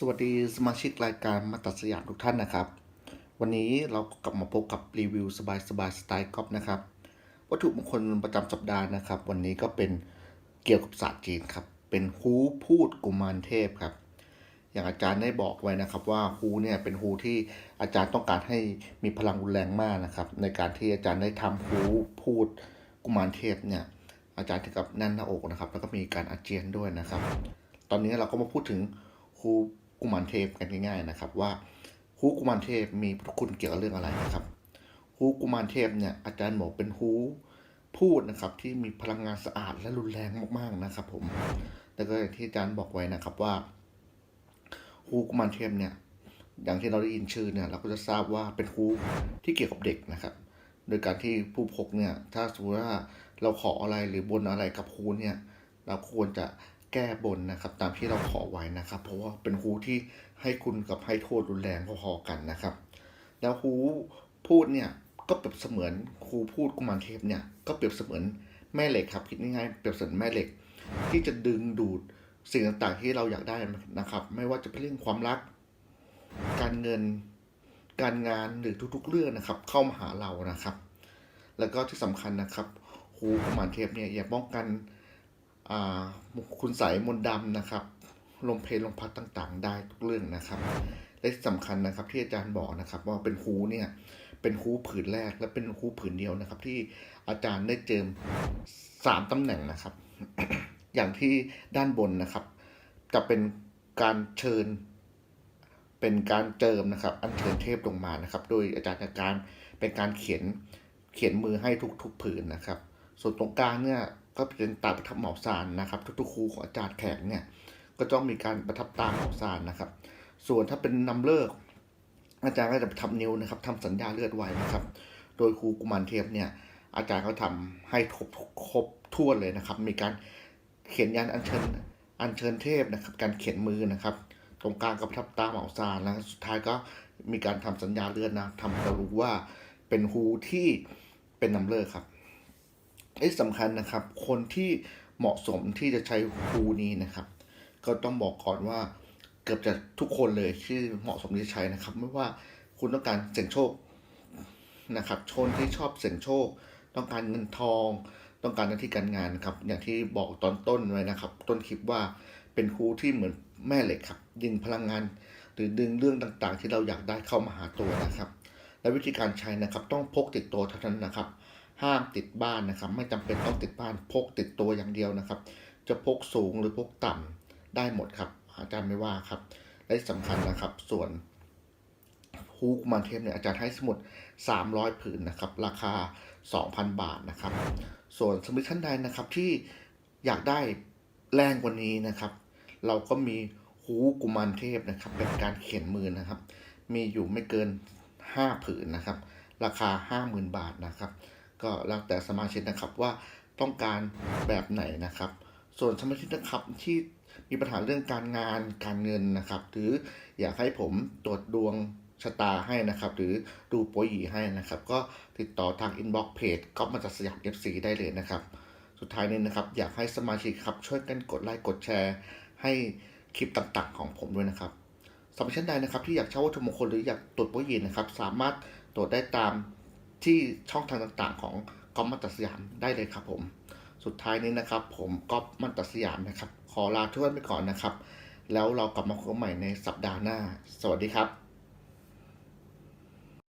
สวัสดีสมาชิกรายการมาตัดสยามทุกท่านนะครับ วันนี้เรากลับมาพบกับรีวิวสบายสบายสไตล์กอฟนะครับ วัตถุมงคลประจำสัปดาห์นะครับ วันนี้ก็เป็นเกี่ยวกับศาสตร์จีนครับ เป็นฮูพูดกุมารเทพครับ อย่างอาจารย์ได้บอกไว้นะครับว่าฮูเนี่ยเป็นฮูที่อาจารย์ต้องการให้มีพลังรุนแรงมากนะครับ ในการที่อาจารย์ได้ทำฮูพูดกุมารเทพเนี่ย อาจารย์ถึงกับแน่นหน้าอกนะครับ แล้วก็มีการอาเจียนด้วยนะครับ ตอนนี้เราก็มาพูดถึงฮูกุมารเทพกันง่ายๆนะครับ ว่าฮูกุมารเทพมีพุทธคุณเกี่ยวกับเรื่องอะไรนะครับฮูกุมารเทพเนี่ยอาจารย์บอกเป็นฮูพูดนะครับที่มีพลังงานสะอาดและรุนแรงมากๆนะครับ ผมแล้วก็อย่างที่อาจารย์บอกไว้นะครับว่าฮูกุมารเทพเนี่ยอย่างที่เราได้ยินชื่อเนี่ยเราก็จะทราบว่าเป็นฮูที่เกี่ยวกับเด็กนะครับ โดยการที่ผู้พกเนี่ยถ้าสมมติว่า เราขออะไรหรือบนอะไรกับฮูเนี่ย เราควรจะแก้บนนะครับ ตามที่เราขอไว้นะครับ เพราะว่าเป็นฮูที่ให้คุณกับให้โทษรุนแรงพอๆกันนะครับ แล้วฮูพูดเนี่ยก็เปรียบเสมือนครูพูดกุมารเทพเนี่ยก็เปรียบเสมือนแม่เหล็กครับคิดง่ายๆเปรียบเสมือนแม่เหล็ก ที่จะดึงดูดสิ่งต่างๆที่เราอยากได้นะครับ ไม่ว่าจะเป็นเรื่องความรัก การเงิน การงานหรือทุกๆ เรื่องนะครับ เข้ามาหาเรานะครับ แล้วก็ที่สำคัญนะครับ ครูกุมารเทพเนี่ยอย่าป้องกันคุณใสยมนดำนะครับ ลมเพลลมพัดต่างๆ ได้ทุกเรื่องนะครับ และที่สำคัญนะครับที่อาจารย์บอกนะครับ ว่าเป็นฮูเนี่ยเป็นฮูผืนแรกและเป็นฮูผืนเดียวนะครับ ที่อาจารย์ได้เจิมสามตำแหน่งนะครับ อย่างที่ด้านบนนะครับ จะเป็นการเชิญ เป็นการเจิมนะครับ อัญเชิญเทพลงมานะครับ โดยอาจารย์จัดการเป็นการเขียนเขียนมือให้ทุกๆผืนนะครับ ส่วนตรงกลางเนี่ยก็เป็นตาประทับเหมาซานนะครับ ทุกๆครูของอาจารย์แขกเนี่ยก็ต้องมีการประทับตาเหมาซานนะครับ ส่วนถ้าเป็นนำเลิก อาจารย์ก็จะทำนิ้วนะครับทำสัญญาเลือดไว้นะครับ โดยครูกุมารเทพเนี่ยอาจารย์ก็ทำให้ครบครบทั่วเลยนะครับ มีการเขียนยันอัญเชิญอัญเชิญเทพนะครับ การเขียนมือนะครับ ตรงกลางก็ประทับตาเหมาซานแล้วสุดท้ายก็มีการทำสัญญาเลือดนะทำให้เรารู้ว่าเป็นฮูที่เป็นนำเลิกครับ ที่สำคัญนะครับ คนที่เหมาะสมที่จะใช้ฮูนี้นะครับ ก็ต้องบอกก่อนว่าเกือบจะทุกคนเลยที่เหมาะสมที่จะใช้นะครับ ไม่ว่าคุณต้องการเสี่ยงโชคนะครับชนที่ชอบเสี่ยงโชค ต้องการเงินทอง ต้องการหน้าที่การงานครับ อย่างที่บอกตอนต้นไว้นะครับ ต้นคลิปว่าเป็นฮูที่เหมือนแม่เหล็กครับดึงพลังงาน หรือดึงเรื่องต่างๆ ที่เราอยากได้เข้ามาหาตัวนะครับ และวิธีการใช้นะครับ ต้องพกติดตัวเท่านั้นนะครับ ห้ามติดบ้านนะครับ ไม่จำเป็นต้องติดบ้านพกติดตัวอย่างเดียวนะครับ จะพกสูงหรือพกต่ำได้หมดครับ อาจารย์ไม่ว่าครับและที่สำคัญนะครับ ส่วนฮูกมารเทพเนี่ยอาจารย์ให้สมุด 300 ผืนนะครับ ราคา 2,000 บาทนะครับ ส่วนสมิทท่านใดนะครับที่อยากได้แรงกว่านี้นะครับ เราก็มีฮูกุมารเทพนะครับ เป็นการเขียนมือนะครับ มีอยู่ไม่เกิน 5 ผืนนะครับ ราคา 50,000 บาทนะครับ ก็แล้วแต่สมาชิกนะครับว่าต้องการแบบไหนนะครับ ส่วนสมาชิกนะครับที่มีปัญหาเรื่องการงานการเงินนะครับ หรืออยากให้ผมตรวจดวงชะตาให้นะครับ หรือดูโปรหยีให้นะครับ ก็ติดต่อทางอินบ็อกซ์เพจก็มาจากสยามเอฟซีได้เลยนะครับ สุดท้ายนี้นะครับ อยากให้สมาชิกครับช่วยกันกดไลค์กดแชร์ ให้คลิปต่างๆ ของผมด้วยนะครับสำหรับท่านใดนะครับที่อยากเช่าวัตถุมงคลหรืออยากตรวจโปรหยีนะครับ สามารถตรวจได้ตาม ที่ช่องทางต่างๆ ของก๊อฟมัตสยามได้เลยครับผม สุดท้ายนี้นะครับ ผมก๊อฟมัตสยามนะครับ ขอลาทุกท่านไปก่อนนะครับ แล้วเรากลับมาพบใหม่ในสัปดาห์หน้า สวัสดีครับ